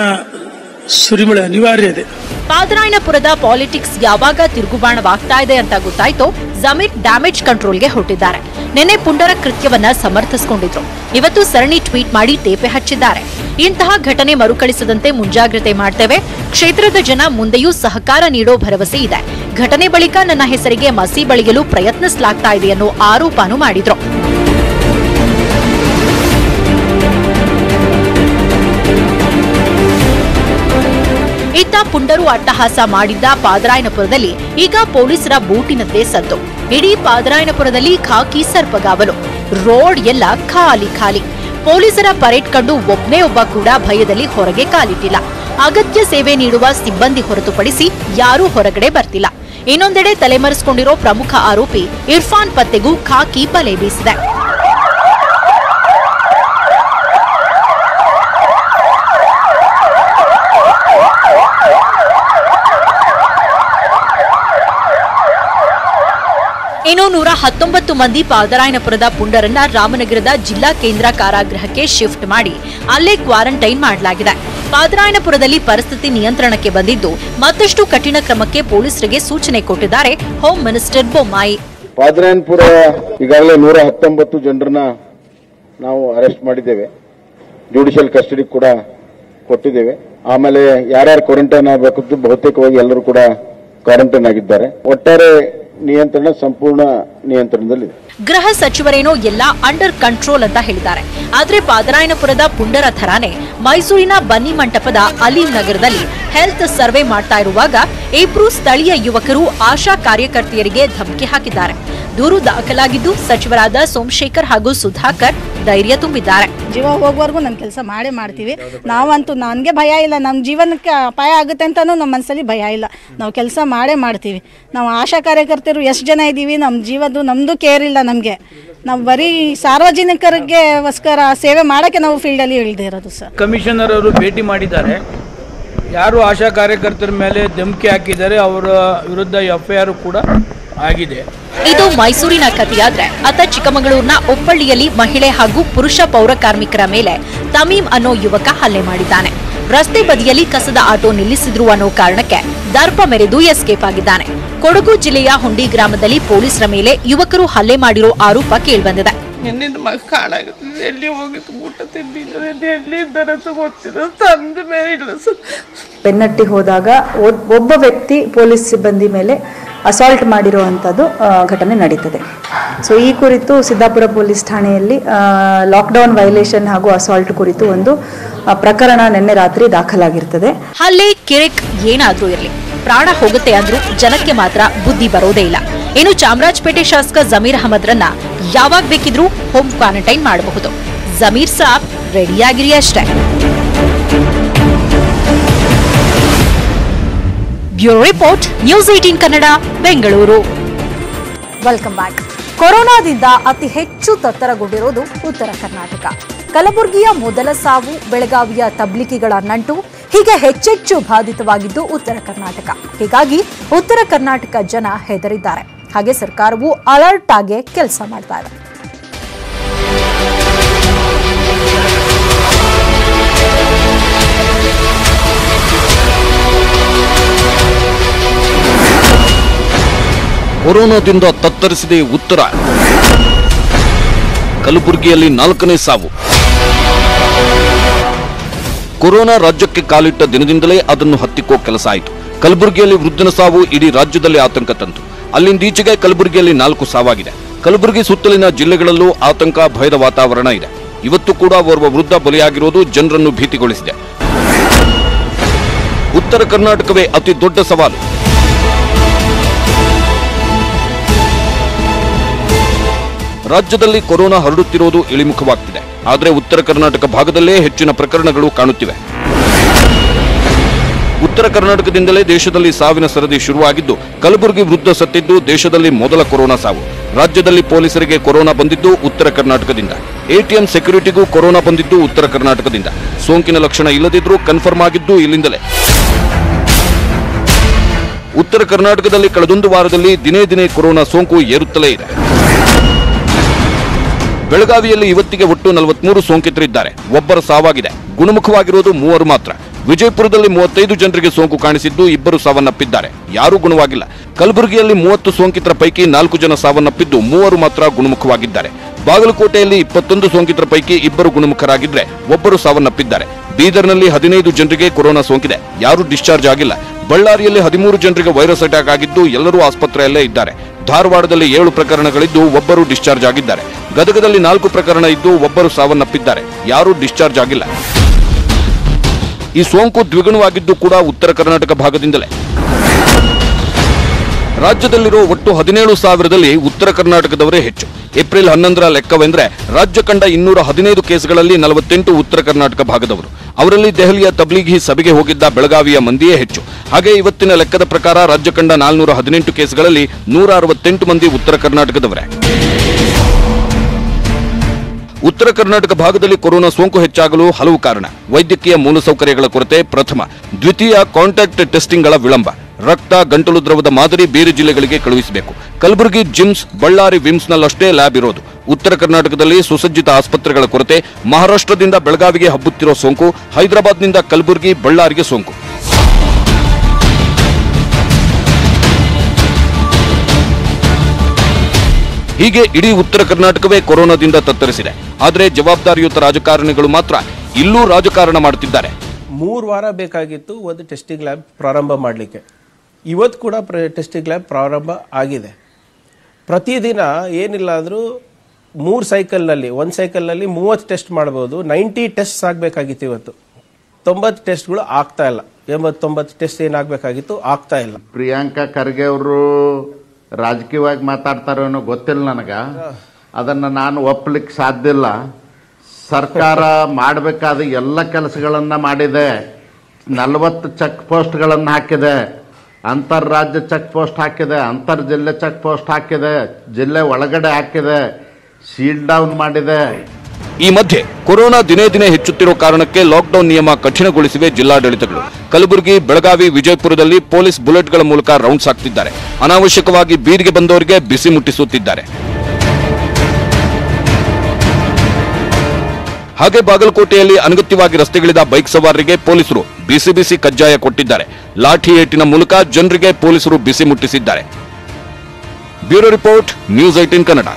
ಸುರಿಮಳೆ ಅನಿವಾರ್ಯ ಇದೆ. ಪಾದರಾಯನಪುರದ ಪಾಲಿಟಿಕ್ಸ್ ಯಾವಾಗ ತಿರುಗುಬಾಣವಾಗ್ತಾ ಇದೆ ಅಂತ ಗೊತ್ತಾಯ್ತು, ಜಮೀರ್ ಡ್ಯಾಮೇಜ್ ಕಂಟ್ರೋಲ್ಗೆ ಹೊರಟಿದ್ದಾರೆ. ನಿನ್ನೆ ಪುಂಡರ ಕೃತ್ಯವನ್ನ ಸಮರ್ಥಿಸಿಕೊಂಡಿದ್ರು. ಇವತ್ತು ಸರಣಿ ಟ್ವೀಟ್ ಮಾಡಿ ತೇಪೆ ಹಚ್ಚಿದ್ದಾರೆ. ಇಂತಹ ಘಟನೆ ಮರುಕಳಿಸದಂತೆ ಮುಂಜಾಗ್ರತೆ ಮಾಡ್ತೇವೆ. ಕ್ಷೇತ್ರದ ಜನ ಮುಂದೆಯೂ ಸಹಕಾರ ನೀಡೋ ಭರವಸೆ ಇದೆ. ಘಟನೆ ಬಳಿಕ ನನ್ನ ಹೆಸರಿಗೆ ಮಸಿ ಬಳಿಯಲು ಪ್ರಯತ್ನಿಸಲಾಗ್ತಾ ಇದೆ ಅನ್ನೋ ಆರೋಪನೂ ಮಾಡಿದ್ರು. ಇತ್ತ ಪುಂಡರು ಅಟ್ಟಹಾಸ ಮಾಡಿದ್ದ ಪಾದರಾಯನಪುರದಲ್ಲಿ ಈಗ ಪೊಲೀಸರ ಬೂಟಿನದ್ದೇ ಸದ್ದು. ಇಡೀ ಪಾದರಾಯನಪುರದಲ್ಲಿ ಖಾಕಿ ಸರ್ಪಗಾವಲು. ರೋಡ್ ಎಲ್ಲ ಖಾಲಿ ಖಾಲಿ. ಪೊಲೀಸರ ಪರೇಡ್ ಕಂಡು ಒಬ್ಬನೇ ಒಬ್ಬ ಕೂಡ ಭಯದಲ್ಲಿ ಹೊರಗೆ ಕಾಲಿಟ್ಟಿಲ್ಲ. ಅಗತ್ಯ ಸೇವೆ ನೀಡುವ ಸಿಬ್ಬಂದಿ ಹೊರತುಪಡಿಸಿ ಯಾರೂ ಹೊರಗಡೆ ಬರ್ತಿಲ್ಲ. ಇನ್ನೊಂದೆಡೆ ತಲೆಮರೆಸಿಕೊಂಡಿರೋ ಪ್ರಮುಖ ಆರೋಪಿ ಇರ್ಫಾನ್ ಪತ್ತೆಗೂ ಖಾಕಿ ಬಲೆ ಬೀಸಿದೆ. ಇನ್ನು ನೂರ ಹತ್ತೊಂಬತ್ತು ಮಂದಿ ಪಾದರಾಯನಪುರದ ಪುಂಡರನ್ನ ರಾಮನಗರದ ಜಿಲ್ಲಾ ಕೇಂದ್ರ ಕಾರಾಗೃಹಕ್ಕೆ ಶಿಫ್ಟ್ ಮಾಡಿ ಅಲ್ಲೇ ಕ್ವಾರಂಟೈನ್ ಮಾಡಲಾಗಿದೆ. ಪಾದರಾಯನಪುರದಲ್ಲಿ ಪರಿಸ್ಥಿತಿ ನಿಯಂತ್ರಣಕ್ಕೆ ಬಂದಿದ್ದು ಮತ್ತಷ್ಟು ಕಠಿಣ ಕ್ರಮಕ್ಕೆ ಪೊಲೀಸರಿಗೆ ಸೂಚನೆ ಕೊಟ್ಟಿದ್ದಾರೆ ಹೋಮ್ ಮಿನಿಸ್ಟರ್ ಬೊಮ್ಮಾಯಿ. ಪಾದರಾಯನಪುರ ಈಗಾಗಲೇ ನೂರ ಹತ್ತೊಂಬತ್ತು ಜನರನ್ನ ನಾವು ಅರೆಸ್ಟ್ ಮಾಡಿದ್ದೇವೆ. ಜುಡಿಷಿಯಲ್ ಕಸ್ಟಡಿ ಕೂಡ ಕೊಟ್ಟಿದ್ದೇವೆ. ಆಮೇಲೆ ಯಾರ್ಯಾರು ಕ್ವಾರಂಟೈನ್ ಆಗಬೇಕು ಬಹುತೇಕವಾಗಿ ಎಲ್ಲರೂ ಕೂಡ ಕ್ವಾರಂಟೈನ್ ಆಗಿದ್ದಾರೆ. ಒಟ್ಟಾರೆ ನಿಯಂತ್ರಣ ಸಂಪೂರ್ಣ ನಿಯಂತ್ರಣದಲ್ಲಿದೆ. ಗೃಹ ಸಚಿವರೇನೋ ಎಲ್ಲ ಅಂಡರ್ ಕಂಟ್ರೋಲ್ ಅಂತ ಹೇಳಿದ್ದಾರೆ. ಆದ್ರೆ ಪಾದರಾಯನಪುರದ ಪುಂಡರ ಥರಾನೇ ಮೈಸೂರಿನ ಬನ್ನಿ ಮಂಟಪದ ಅಲೀಂ ನಗರದಲ್ಲಿ ಹೆಲ್ತ್ ಸರ್ವೆ ಮಾಡ್ತಾ ಇರುವಾಗ ಇಬ್ರು ಸ್ಥಳೀಯ ಯುವಕರು ಆಶಾ ಕಾರ್ಯಕರ್ತೆಯರಿಗೆ ಧಮಕಿ ಹಾಕಿದ್ದಾರೆ. ದೂರು ದಾಖಲಾಗಿದ್ದು ಸಚಿವರಾದ ಸೋಮಶೇಖರ್ ಹಾಗೂ ಸುಧಾಕರ್ ಧೈರ್ಯ ತುಂಬಿದ್ದಾರೆ. ಜೀವ ಹೋಗುವವರೆಗೂ ನಮ್ಮ ಕೆಲಸ ಮಾಡೇ ಮಾಡ್ತೀವಿ. ನಾವಂತೂ ನನಗೆ ಭಯ ಇಲ್ಲ ನಮ್ಮ ಜೀವನಕ್ಕೆ ಅಪಾಯ ಆಗುತ್ತೆ ಅಂತಲೂ ನಮ್ಮ ಮನಸ್ಸಲ್ಲಿ ಭಯ ಇಲ್ಲ. ನಾವು ಕೆಲಸ ಮಾಡೇ ಮಾಡ್ತೀವಿ. ನಾವು ಆಶಾ ಕಾರ್ಯಕರ್ತರು ಎಷ್ಟು ಜನ ಇದ್ದೀವಿ ನಮ್ಮ ಜೀವದ್ದು ನಮ್ಮದು ಕೇರ್ ಇಲ್ಲ ನಮಗೆ. ನಾವು ಬರೀ ಸಾರ್ವಜನಿಕರಿಗೆಗೋಸ್ಕರ ಸೇವೆ ಮಾಡೋಕ್ಕೆ ನಾವು ಫೀಲ್ಡಲ್ಲಿ ಇಳಿದೇ ಇರೋದು ಸರ್. ಕಮಿಷನರ್ ಅವರು ಭೇಟಿ ಮಾಡಿದ್ದಾರೆ. ಯಾರು ಆಶಾ ಕಾರ್ಯಕರ್ತರ ಮೇಲೆ ಧಮಕಿ ಹಾಕಿದ್ದಾರೆ ಅವರ ವಿರುದ್ಧ ಎಫ್ಐಆರ್ ಕೂಡ ಆಗಿದೆ. ಇದು ಮೈಸೂರಿನ ಕಥೆಯಾದ್ರೆ ಅತ ಚಿಕ್ಕಮಗಳೂರಿನ ಒಪ್ಪಳ್ಳಿಯಲ್ಲಿ ಮಹಿಳೆ ಹಾಗೂ ಪುರುಷ ಪೌರ ಕಾರ್ಮಿಕರ ಮೇಲೆ ತಮೀಮ್ ಅನ್ನೋ ಯುವಕ ಹಲ್ಲೆ ಮಾಡಿದ್ದಾನೆ. ರಸ್ತೆ ಬದಿಯಲ್ಲಿ ಕಸದ ಆಟೋ ನಿಲ್ಲಿಸಿದ್ರು ಅನ್ನೋ ಕಾರಣಕ್ಕೆ ದರ್ಪ ಮೆರೆದು ಎಸ್ಕೇಪ್ ಆಗಿದ್ದಾನೆ. ಕೊಡಗು ಜಿಲ್ಲೆಯ ಹುಂಡಿ ಗ್ರಾಮದಲ್ಲಿ ಪೊಲೀಸರ ಮೇಲೆ ಯುವಕರು ಹಲ್ಲೆ ಮಾಡಿರೋ ಆರೋಪ ಕೇಳಿಬಂದಿದೆ. ಬಂದಿದೆ ಮಗ ಎಲ್ಲಿ ಹೋಗಿತ್ತು ಊಟ ತಿಂದಿದ್ದಾರೆ. ಎಲ್ಲಿದ್ದಾರೆ ಅಂತ ಗೊತ್ತಿಲ್ಲ. ತಂದ ಮೇಲೆ ಇಲ್ಲ ಸರ್. ಬೆನ್ನಟ್ಟಿ ಹೋದಾಗ ಒಬ್ಬ ವ್ಯಕ್ತಿ ಪೊಲೀಸ್ ಸಿಬ್ಬಂದಿ ಮೇಲೆ ಅಸಾಲ್ಟ್ ಮಾಡಿರುವಂಥದ್ದು ಘಟನೆ ನಡೀತದೆ. ಸೊ ಈ ಕುರಿತು ಸಿದ್ದಾಪುರ ಪೊಲೀಸ್ ಠಾಣೆಯಲ್ಲಿ ಲಾಕ್ಡೌನ್ ವೈಲೇಷನ್ ಹಾಗೂ ಅಸಾಲ್ಟ್ ಕುರಿತು ಒಂದು ಪ್ರಕರಣ ನಿನ್ನೆ ರಾತ್ರಿ ದಾಖಲಾಗಿರ್ತದೆ. ಹಲ್ಲೆ ಕಿರಿಕ್ ಏನಾದರೂ ಇರಲಿ. ಪ್ರಾಣ ಹೋಗುತ್ತೆ ಅಂದ್ರೂ ಜನಕ್ಕೆ ಮಾತ್ರ ಬುದ್ಧಿ ಬರೋದೇ ಇಲ್ಲ. ಇನ್ನು ಚಾಮರಾಜಪೇಟೆ ಶಾಸಕ ಜಮೀರ್ ಅಹಮದ್ರನ್ನ ಯಾವಾಗ ಬೇಕಿದ್ರೂ ಹೋಮ್ ಕ್ವಾರಂಟೈನ್ ಮಾಡಬಹುದು. ಜಮೀರ್ ಸಾಬ್, ರೆಡಿಯಾಗಿರಿ ಅಷ್ಟೇ. Bureau report news eighteen Kannada, Bengaluru. Welcome back ಕೊರೋನಾದಿಂದ ಅತಿ ಹೆಚ್ಚು ತತ್ತರಗೊಂಡಿರೋದು ಉತ್ತರ ಕರ್ನಾಟಕ. ಕಲಬುರಗಿಯ ಮೊದಲ ಸಾವು, ಬೆಳಗಾವಿಯ ತಬ್ಲಿಕಿಗಳ ನಂಟು, ಹೀಗೆ ಹೆಚ್ಚೆಚ್ಚು ಬಾಧಿತವಾಗಿದ್ದು ಉತ್ತರ ಕರ್ನಾಟಕ. ಹೀಗಾಗಿ ಉತ್ತರ ಕರ್ನಾಟಕ ಜನ ಹೆದರಿದ್ದಾರೆ. ಹಾಗೆ ಸರ್ಕಾರವು ಅಲರ್ಟ್ ಆಗಿ ಕೆಲಸ ಮಾಡ್ತಾ ಇದೆ. ಕೊರೋನಾದಿಂದ ತತ್ತರಿಸಿದೆ ಉತ್ತರ. ಕಲಬುರಗಿಯಲ್ಲಿ ನಾಲ್ಕನೇ ಸಾವು. ಕೊರೋನಾ ರಾಜ್ಯಕ್ಕೆ ಕಾಲಿಟ್ಟ ದಿನದಿಂದಲೇ ಅದನ್ನು ಹತ್ತಿಕ್ಕೋ ಕೆಲಸ ಆಯಿತು. ಕಲಬುರಗಿಯಲ್ಲಿ ವೃದ್ಧನ ಸಾವು ಇಡೀ ರಾಜ್ಯದಲ್ಲಿ ಆತಂಕ ತಂತು. ಅಲ್ಲಿಂದೀಚೆಗೆ ಕಲಬುರಗಿಯಲ್ಲಿ ನಾಲ್ಕು ಸಾವಾಗಿದೆ. ಕಲಬುರಗಿ ಸುತ್ತಲಿನ ಜಿಲ್ಲೆಗಳಲ್ಲೂ ಆತಂಕ, ಭಯದ ವಾತಾವರಣ ಇದೆ. ಇವತ್ತು ಕೂಡ ಓರ್ವ ವೃದ್ಧ ಬಲಿಯಾಗಿರುವುದು ಜನರನ್ನು ಭೀತಿಗೊಳಿಸಿದೆ. ಉತ್ತರ ಕರ್ನಾಟಕವೇ ಅತಿ ದೊಡ್ಡ ಸವಾಲು. ರಾಜ್ಯದಲ್ಲಿ ಕೊರೋನಾ ಹರಡುತ್ತಿರುವುದು ಇಳಿಮುಖವಾಗ್ತಿದೆ. ಆದರೆ ಉತ್ತರ ಕರ್ನಾಟಕ ಭಾಗದಲ್ಲೇ ಹೆಚ್ಚಿನ ಪ್ರಕರಣಗಳು ಕಾಣುತ್ತಿವೆ. ಉತ್ತರ ಕರ್ನಾಟಕದಿಂದಲೇ ದೇಶದಲ್ಲಿ ಸಾವಿನ ಸರದಿ ಶುರುವಾಗಿದ್ದು, ಕಲಬುರಗಿ ವೃದ್ಧ ಸತ್ತಿದ್ದು ದೇಶದಲ್ಲಿ ಮೊದಲ ಕೊರೋನಾ ಸಾವು. ರಾಜ್ಯದಲ್ಲಿ ಪೊಲೀಸರಿಗೆ ಕೊರೋನಾ ಬಂದಿದ್ದು ಉತ್ತರ ಕರ್ನಾಟಕದಿಂದ. ಎಟಿಎಂ ಸೆಕ್ಯೂರಿಟಿಗೂ ಕೊರೋನಾ ಬಂದಿದ್ದು ಉತ್ತರ ಕರ್ನಾಟಕದಿಂದ. ಸೋಂಕಿನ ಲಕ್ಷಣ ಇಲ್ಲದಿದ್ದರೂ ಕನ್ಫರ್ಮ್ ಆಗಿದ್ದು ಇಲ್ಲಿಂದಲೇ. ಉತ್ತರ ಕರ್ನಾಟಕದಲ್ಲಿ ಕಳೆದೊಂದು ವಾರದಲ್ಲಿ ದಿನೇ ದಿನೇ ಕೊರೋನಾ ಸೋಂಕು ಏರುತ್ತಲೇ ಇದೆ. ಬೆಳಗಾವಿಯಲ್ಲಿ ಇವತ್ತಿಗೆ ಒಟ್ಟು ನಲವತ್ಮೂರು ಸೋಂಕಿತರಿದ್ದಾರೆ. ಒಬ್ಬರ ಸಾವಾಗಿದೆ. ಗುಣಮುಖವಾಗಿರುವುದು ಮೂವರು ಮಾತ್ರ. ವಿಜಯಪುರದಲ್ಲಿ ಮೂವತ್ತೈದು ಜನರಿಗೆ ಸೋಂಕು ಕಾಣಿಸಿದ್ದು ಇಬ್ಬರು ಸಾವನ್ನಪ್ಪಿದ್ದಾರೆ. ಯಾರೂ ಗುಣವಾಗಿಲ್ಲ. ಕಲಬುರಗಿಯಲ್ಲಿ ಮೂವತ್ತು ಸೋಂಕಿತರ ಪೈಕಿ ನಾಲ್ಕು ಜನ ಸಾವನ್ನಪ್ಪಿದ್ದು ಮೂವರು ಮಾತ್ರ ಗುಣಮುಖವಾಗಿದ್ದಾರೆ. ಬಾಗಲಕೋಟೆಯಲ್ಲಿ ಇಪ್ಪತ್ತೊಂದು ಸೋಂಕಿತರ ಪೈಕಿ ಇಬ್ಬರು ಗುಣಮುಖರಾಗಿದ್ರೆ ಒಬ್ಬರು ಸಾವನ್ನಪ್ಪಿದ್ದಾರೆ. ಬೀದರ್ನಲ್ಲಿ ಹದಿನೈದು ಜನರಿಗೆ ಕೊರೋನಾ ಸೋಂಕಿದೆ. ಯಾರೂ ಡಿಸ್ಚಾರ್ಜ್ ಆಗಿಲ್ಲ. ಬಳ್ಳಾರಿಯಲ್ಲಿ ಹದಿಮೂರು ಜನರಿಗೆ ವೈರಸ್ ಅಟ್ಯಾಕ್ ಆಗಿದ್ದು ಎಲ್ಲರೂ ಆಸ್ಪತ್ರೆಯಲ್ಲೇ ಇದ್ದಾರೆ. ಧಾರವಾಡದಲ್ಲಿ ಏಳು ಪ್ರಕರಣಗಳಿದ್ದು ಒಬ್ಬರು ಡಿಸ್ಚಾರ್ಜ್ ಆಗಿದ್ದಾರೆ. ಗದಗದಲ್ಲಿ ನಾಲ್ಕು ಪ್ರಕರಣ ಇದ್ದು ಒಬ್ಬರು ಸಾವನ್ನಪ್ಪಿದ್ದಾರೆ. ಯಾರೂ ಡಿಸ್ಚಾರ್ಜ್ ಆಗಿಲ್ಲ. ಈ ಸೋಂಕು ದ್ವಿಗುಣವಾಗಿದ್ದು ಕೂಡ ಉತ್ತರ ಕರ್ನಾಟಕ ಭಾಗದಿಂದಲೇ. ರಾಜ್ಯದಲ್ಲಿರೋ ಒಟ್ಟು ಹದಿನೇಳು ಸಾವಿರದಲ್ಲಿ ಉತ್ತರ ಕರ್ನಾಟಕದವರೇ ಹೆಚ್ಚು. ಏಪ್ರಿಲ್ ಹನ್ನೊಂದರ ಲೆಕ್ಕವೆಂದ್ರೆ ರಾಜ್ಯ ಕಂಡ ಇನ್ನೂರ ಹದಿನೈದು ಕೇಸ್ಗಳಲ್ಲಿ ನಲವತ್ತೆಂಟು ಉತ್ತರ ಕರ್ನಾಟಕ ಭಾಗದವರು. ಅವರಲ್ಲಿ ದೆಹಲಿಯ ತಬಲಿಗಿ ಸಭೆಗೆ ಹೋಗಿದ್ದ ಬೆಳಗಾವಿಯ ಮಂದಿಯೇ ಹೆಚ್ಚು. ಹಾಗೆ ಇವತ್ತಿನ ಲೆಕ್ಕದ ಪ್ರಕಾರ ರಾಜ್ಯ ಕಂಡ ನಾಲ್ನೂರ ಹದಿನೆಂಟು ಕೇಸ್ಗಳಲ್ಲಿ ನೂರ ಅರವತ್ತೆಂಟು ಮಂದಿ ಉತ್ತರ ಕರ್ನಾಟಕದವರೇ. ಉತ್ತರ ಕರ್ನಾಟಕ ಭಾಗದಲ್ಲಿ ಕೊರೋನಾ ಸೋಂಕು ಹೆಚ್ಚಾಗಲು ಹಲವು ಕಾರಣ. ವೈದ್ಯಕೀಯ ಮೂಲಸೌಕರ್ಯಗಳ ಕೊರತೆ ಪ್ರಥಮ. ದ್ವಿತೀಯ ಕಾಂಟ್ಯಾಕ್ಟ್ ಟೆಸ್ಟಿಂಗ್ಗಳ ವಿಳಂಬ. ರಕ್ತ, ಗಂಟಲು ದ್ರವದ ಮಾದರಿ ಬೇರೆ ಜಿಲ್ಲೆಗಳಿಗೆ ಕಳುಹಿಸಬೇಕು. ಕಲಬುರಗಿ ಜಿಮ್ಸ್, ಬಳ್ಳಾರಿ ವಿಮ್ಸ್ನಲ್ಲಷ್ಟೇ ಲ್ಯಾಬ್ ಇರೋದು. ಉತ್ತರ ಕರ್ನಾಟಕದಲ್ಲಿ ಸುಸಜ್ಜಿತ ಆಸ್ಪತ್ರೆಗಳ ಕೊರತೆ. ಮಹಾರಾಷ್ಟ್ರದಿಂದ ಬೆಳಗಾವಿಗೆ ಹಬ್ಬುತ್ತಿರೋ ಸೋಂಕು. ಹೈದರಾಬಾದ್ನಿಂದ ಕಲಬುರಗಿ, ಬಳ್ಳಾರಿಗೆ ಸೋಂಕು. ಹೀಗೆ ಇಡೀ ಉತ್ತರ ಕರ್ನಾಟಕವೇ ಕೊರೋನಾದಿಂದ ತತ್ತರಿಸಿದೆ. ಆದರೆ ಜವಾಬ್ದಾರಿಯುತ ರಾಜಕಾರಣಿಗಳು ಮಾತ್ರ ಇಲ್ಲೂ ರಾಜಕಾರಣ ಮಾಡುತ್ತಿದ್ದಾರೆ ಮೂರು ವಾರ ಬೇಕಾಗಿತ್ತು ಒಂದು ಟೆಸ್ಟಿಂಗ್ ಲ್ಯಾಬ್ ಪ್ರಾರಂಭ ಮಾಡಲಿಕ್ಕೆ. ಇವತ್ತು ಕೂಡ ಪ್ರ ಟೆಸ್ಟಿಂಗ್ ಲ್ಯಾಬ್ ಪ್ರಾರಂಭ ಆಗಿದೆ. ಪ್ರತಿದಿನ ಏನಿಲ್ಲ ಆದರೂ ಮೂರು ಸೈಕಲ್ನಲ್ಲಿ ಒಂದು ಸೈಕಲ್ನಲ್ಲಿ ಮೂವತ್ತು ಟೆಸ್ಟ್ ಮಾಡ್ಬೋದು. ನೈಂಟಿ ಟೆಸ್ಟ್ ಆಗಬೇಕಾಗಿತ್ತು ಇವತ್ತು. ತೊಂಬತ್ತು ಟೆಸ್ಟ್ಗಳು ಆಗ್ತಾ ಇಲ್ಲ. ಎಂಬತ್ತೊಂಬತ್ತು ಟೆಸ್ಟ್ ಏನಾಗಬೇಕಾಗಿತ್ತು ಆಗ್ತಾ ಇಲ್ಲ. ಪ್ರಿಯಾಂಕಾ ಖರ್ಗೆ ಅವರು ರಾಜಕೀಯವಾಗಿ ಮಾತಾಡ್ತಾರೋ ಏನೋ ಗೊತ್ತಿಲ್ಲ ನನಗೆ. ಅದನ್ನು ನಾನು ಒಪ್ಪಲಿಕ್ಕೆ ಸಾಧ್ಯ ಇಲ್ಲ. ಸರ್ಕಾರ ಮಾಡಬೇಕಾದ ಎಲ್ಲ ಕೆಲಸಗಳನ್ನು ಮಾಡಿದೆ. ನಲವತ್ತು ಚೆಕ್ ಪೋಸ್ಟ್ಗಳನ್ನು ಹಾಕಿದೆ. ಅಂತಾರಾಜ್ಯ ಚೆಕ್ ಪೋಸ್ಟ್ ಹಾಕಿದೆ. ಅಂತರ್ ಜಿಲ್ಲೆ ಚೆಕ್ ಪೋಸ್ಟ್ ಹಾಕಿದೆ. ಜಿಲ್ಲೆ ಒಳಗಡೆ ಹಾಕಿದೆ. ಸೀಲ್ ಡೌನ್ ಮಾಡಿದೆ. ಈ ಮಧ್ಯೆ ಕೊರೋನಾ ದಿನೇ ದಿನೇ ಹೆಚ್ಚುತ್ತಿರೋ ಕಾರಣಕ್ಕೆ ಲಾಕ್ಡೌನ್ ನಿಯಮ ಕಠಿಣಗೊಳಿಸಿವೆ ಜಿಲ್ಲಾಡಳಿತಗಳು. ಕಲಬುರಗಿ, ಬೆಳಗಾವಿ, ವಿಜಯಪುರದಲ್ಲಿ ಪೊಲೀಸ್ ಬುಲೆಟ್ಗಳ ಮೂಲಕ ರೌಂಡ್ಸ್ ಹಾಕ್ತಿದ್ದಾರೆ. ಅನಾವಶ್ಯಕವಾಗಿ ಬೀದಿಗೆ ಬಂದವರಿಗೆ ಬಿಸಿ ಮುಟ್ಟಿಸುತ್ತಿದ್ದಾರೆ. ಹಾಗೆ ಬಾಗಲಕೋಟೆಯಲ್ಲಿ ಅನಗತ್ಯವಾಗಿ ರಸ್ತೆಗಿಳಿದ ಬೈಕ್ ಸವಾರರಿಗೆ ಪೊಲೀಸರು ಬಿಸಿ ಬಿಸಿ ಕಜ್ಜಾಯ ಕೊಟ್ಟಿದ್ದಾರೆ. ಲಾಠಿ ಏಟಿನ ಮೂಲಕ ಜನರಿಗೆ ಪೊಲೀಸರು ಬಿಸಿ ಮುಟ್ಟಿಸಿದ್ದಾರೆ. Bureau report, news eighteen Kannada.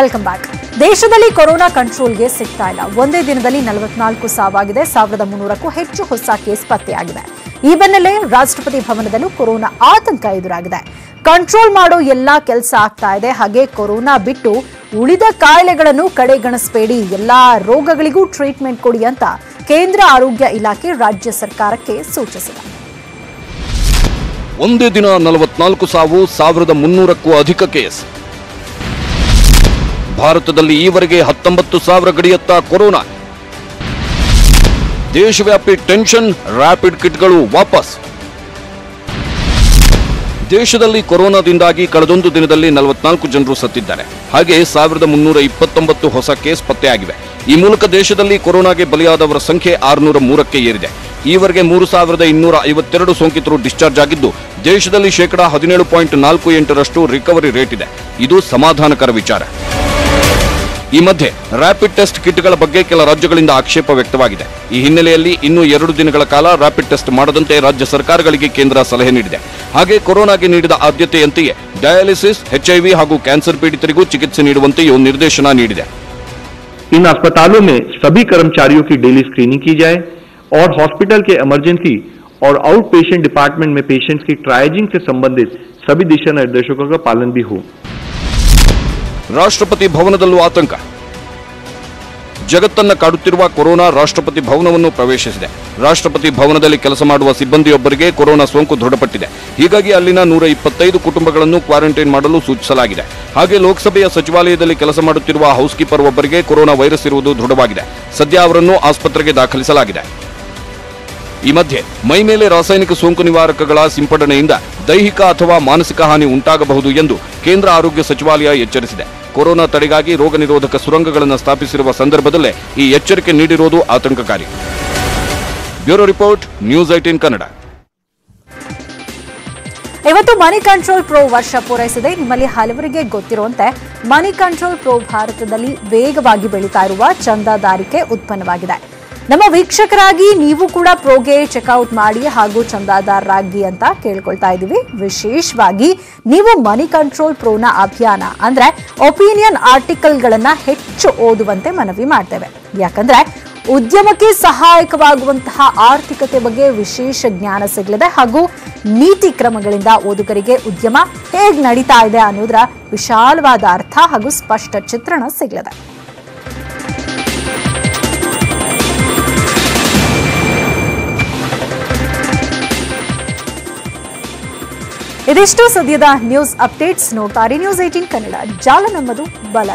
Welcome back ದೇಶದಲ್ಲಿ ಕೊರೋನಾ ಕಂಟ್ರೋಲ್ಗೆ ಸಿಗ್ತಾ ಇಲ್ಲ. ಒಂದೇ ದಿನದಲ್ಲಿ ನಲವತ್ನಾಲ್ಕು ಸಾವಾಗಿದೆ. ಸಾವಿರದ ಮುನ್ನೂರಕ್ಕೂ ಹೆಚ್ಚು ಹೊಸ ಕೇಸ್ ಪತ್ತೆಯಾಗಿದೆ. ಈ ಬೆನ್ನಲ್ಲೇ ರಾಷ್ಟ್ರಪತಿ ಭವನದಲ್ಲೂ ಕೊರೋನಾ ಆತಂಕ ಎದುರಾಗಿದೆ. ಕಂಟ್ರೋಲ್ ಮಾಡೋ ಎಲ್ಲಾ ಕೆಲಸ ಆಗ್ತಾ ಇದೆ. ಹಾಗೆ ಕೊರೋನಾ ಬಿಟ್ಟು ಉಳಿದ ಕಾಯಿಲೆಗಳನ್ನು ಕಡೆಗಣಿಸಬೇಡಿ. ಎಲ್ಲಾ ರೋಗಗಳಿಗೂ ಟ್ರೀಟ್ಮೆಂಟ್ ಕೊಡಿ ಅಂತ ಕೇಂದ್ರ ಆರೋಗ್ಯ ಇಲಾಖೆ ರಾಜ್ಯ ಸರ್ಕಾರಕ್ಕೆ ಸೂಚಿಸಿದೆ. ಒಂದೇ ದಿನ ನಲವತ್ನಾಲ್ಕು ಸಾವು, ಸಾವಿರದ ಮುನ್ನೂರಕ್ಕೂ ಅಧಿಕ ಕೇಸ್. ಭಾರತದಲ್ಲಿ ಈವರೆಗೆ ಹತ್ತೊಂಬತ್ತು ಸಾವಿರ ಗಡಿಯತ್ತ ಕೊರೋನಾ. ದೇಶವ್ಯಾಪಿ ಟೆನ್ಷನ್ ರ್ಯಾಪಿಡ್ ಕಿಟ್ಗಳು ವಾಪಸ್. ದೇಶದಲ್ಲಿ ಕೊರೋನಾದಿಂದಾಗಿ ಕಳೆದೊಂದು ದಿನದಲ್ಲಿ ನಲವತ್ನಾಲ್ಕು ಜನರು ಸತ್ತಿದ್ದಾರೆ. ಹಾಗೆ ಸಾವಿರದ ಮುನ್ನೂರ ಇಪ್ಪತ್ತೊಂಬತ್ತು ಹೊಸ ಕೇಸ್ ಪತ್ತೆಯಾಗಿವೆ. ಈ ಮೂಲಕ ದೇಶದಲ್ಲಿ ಕೊರೋನಾಗೆ ಬಲಿಯಾದವರ ಸಂಖ್ಯೆ ಆರುನೂರ ಮೂರಕ್ಕೆ ಏರಿದೆ. ಈವರೆಗೆ ಮೂರು ಸಾವಿರದ ಇನ್ನೂರ ಐವತ್ತೆರಡು ಸೋಂಕಿತರು ಡಿಸ್ಚಾರ್ಜ್ ಆಗಿದ್ದು, ದೇಶದಲ್ಲಿ ಶೇಕಡಾ ಹದಿನೇಳು ಪಾಯಿಂಟ್ ನಾಲ್ಕು ಎಂಟರಷ್ಟು ರಿಕವರಿ ರೇಟ್ ಇದೆ. ಇದು ಸಮಾಧಾನಕರ ವಿಚಾರ. ಈ ಮಧ್ಯೆ ರ್ಯಾಪಿಡ್ ಟೆಸ್ಟ್ ಕಿಟ್ಗಳ ಬಗ್ಗೆ ಕೆಲ ರಾಜ್ಯಗಳಿಂದ ಆಕ್ಷೇಪ ವ್ಯಕ್ತವಾಗಿದೆ ಈ ಹಿನ್ನೆಲೆಯಲ್ಲಿ ಇನ್ನೂ ಎರಡು ದಿನಗಳ ಕಾಲ ರ್ಯಾಪಿಡ್ ಟೆಸ್ಟ್ ಮಾಡದಂತೆ ರಾಜ್ಯ ಸರ್ಕಾರಗಳಿಗೆ ಕೇಂದ್ರ ಸಲಹೆ ನೀಡಿದೆ ಹಾಗೆ ಕೊರೋನಾಗೆ ನೀಡಿದ ಆದ್ಯತೆಯಂತೆಯೇ ಡಯಾಲಿಸಿಸ್ ಎಚ್ಐವಿ ಹಾಗೂ ಕ್ಯಾನ್ಸರ್ ಪೀಡಿತರಿಗೂ ಚಿಕಿತ್ಸೆ ನೀಡುವಂತೆಯೂ ನಿರ್ದೇಶನ ನೀಡಿದೆ इन अस्पतालों में सभी कर्मचारियों की डेली स्क्रीनिंग की जाए और हॉस्पिटल के इमरजेंसी और आउट पेशेंट डिपार्टमेंट में पेशेंट्स की ट्रायजिंग से संबंधित सभी दिशा निर्देशों का पालन भी हो ರಾಷ್ಟ್ರಪತಿ ಭವನದಲ್ಲೂ ಆತಂಕ. ಜಗತ್ತನ್ನ ಕಾಡುತ್ತಿರುವ ಕೊರೋನಾ ರಾಷ್ಟ್ರಪತಿ ಭವನವನ್ನು ಪ್ರವೇಶಿಸಿದೆ. ರಾಷ್ಟ್ರಪತಿ ಭವನದಲ್ಲಿ ಕೆಲಸ ಮಾಡುವ ಸಿಬ್ಬಂದಿಯೊಬ್ಬರಿಗೆ ಕೊರೋನಾ ಸೋಂಕು ದೃಢಪಟ್ಟಿದೆ. ಹೀಗಾಗಿ ಅಲ್ಲಿನ ನೂರ ಇಪ್ಪತ್ತೈದು ಕುಟುಂಬಗಳನ್ನು ಕ್ವಾರಂಟೈನ್ ಮಾಡಲು ಸೂಚಿಸಲಾಗಿದೆ. ಹಾಗೆ ಲೋಕಸಭೆಯ ಸಚಿವಾಲಯದಲ್ಲಿ ಕೆಲಸ ಮಾಡುತ್ತಿರುವ ಹೌಸ್ ಕೀಪರ್ ಒಬ್ಬರಿಗೆ ಕೊರೋನಾ ವೈರಸ್ ಇರುವುದು ದೃಢವಾಗಿದೆ. ಸದ್ಯ ಅವರನ್ನು ಆಸ್ಪತ್ರೆಗೆ ದಾಖಲಿಸಲಾಗಿದೆ. ಈ ಮಧ್ಯೆ ಮೈ ಮೇಲೆ ರಾಸಾಯನಿಕ ಸೋಂಕು ನಿವಾರಕಗಳ ಸಿಂಪಡಣೆಯಿಂದ ದೈಹಿಕ ಅಥವಾ ಮಾನಸಿಕ ಹಾನಿ ಉಂಟಾಗಬಹುದು ಎಂದು ಕೇಂದ್ರ ಆರೋಗ್ಯ ಸಚಿವಾಲಯ ಎಚ್ಚರಿಸಿದೆ. ಕೊರೋನಾ ತಡೆಗಾಗಿ ರೋಗ ನಿರೋಧಕ ಸುರಂಗಗಳನ್ನು ಸ್ಥಾಪಿಸಿರುವ ಸಂದರ್ಭದಲ್ಲೇ ಈ ಎಚ್ಚರಿಕೆ ನೀಡಿರುವುದು ಆತಂಕಕಾರಿ. Bureau report, news eighteen Kannada. ಇವತ್ತು ಮನಿ ಕಂಟ್ರೋಲ್ ಪ್ರೋ ವರ್ಷ ಪೂರೈಸಿದೆ. ನಿಮ್ಮಲ್ಲಿ ಹಲವರಿಗೆ ಗೊತ್ತಿರುವಂತೆ ಮನಿ ಕಂಟ್ರೋಲ್ ಪ್ರೋ ಭಾರತದಲ್ಲಿ ವೇಗವಾಗಿ ಬೆಳೀತಾ ಇರುವ ಚಂದಾದಾರಿಕೆ ಉತ್ಪನ್ನವಾಗಿದೆ. ನಮ್ಮ ವೀಕ್ಷಕರಾಗಿ ನೀವು ಕೂಡ ಪ್ರೋಗೆ ಚೆಕ್ಔಟ್ ಮಾಡಿ ಹಾಗೂ ಚಂದಾದಾರರಾಗಿ ಅಂತ ಕೇಳ್ಕೊಳ್ತಾ ಇದ್ದೀವಿ. ವಿಶೇಷವಾಗಿ ನೀವು ಮನಿ ಕಂಟ್ರೋಲ್ ಪ್ರೋನ ಅಭಿಯಾನ, ಅಂದ್ರೆ ಒಪಿನಿಯನ್ ಆರ್ಟಿಕಲ್ಗಳನ್ನ ಹೆಚ್ಚು ಓದುವಂತೆ ಮನವಿ ಮಾಡ್ತೇವೆ. ಯಾಕಂದ್ರೆ ಉದ್ಯಮಕ್ಕೆ ಸಹಾಯಕವಾಗುವಂತಹ ಆರ್ಥಿಕತೆ ಬಗ್ಗೆ ವಿಶೇಷ ಜ್ಞಾನ ಸಿಗಲಿದೆ ಹಾಗೂ ನೀತಿ ಕ್ರಮಗಳಿಂದ ಓದುಗರಿಗೆ ಉದ್ಯಮ ಹೇಗೆ ನಡೀತಾ ಇದೆ ಅನ್ನೋದರ ವಿಶಾಲವಾದ ಅರ್ಥ ಹಾಗೂ ಸ್ಪಷ್ಟ ಚಿತ್ರಣ ಸಿಗಲಿದೆ. ಇದಿಷ್ಟು ಸದ್ಯದ ನ್ಯೂಸ್ ಅಪ್ಡೇಟ್ಸ್ ನೋಡ್ತಾರೆ ನ್ಯೂಸ್ ಏಟೀನ್ ಕನ್ನಡ. ಜಾಲ ನಮ್ಮದು ಬಲ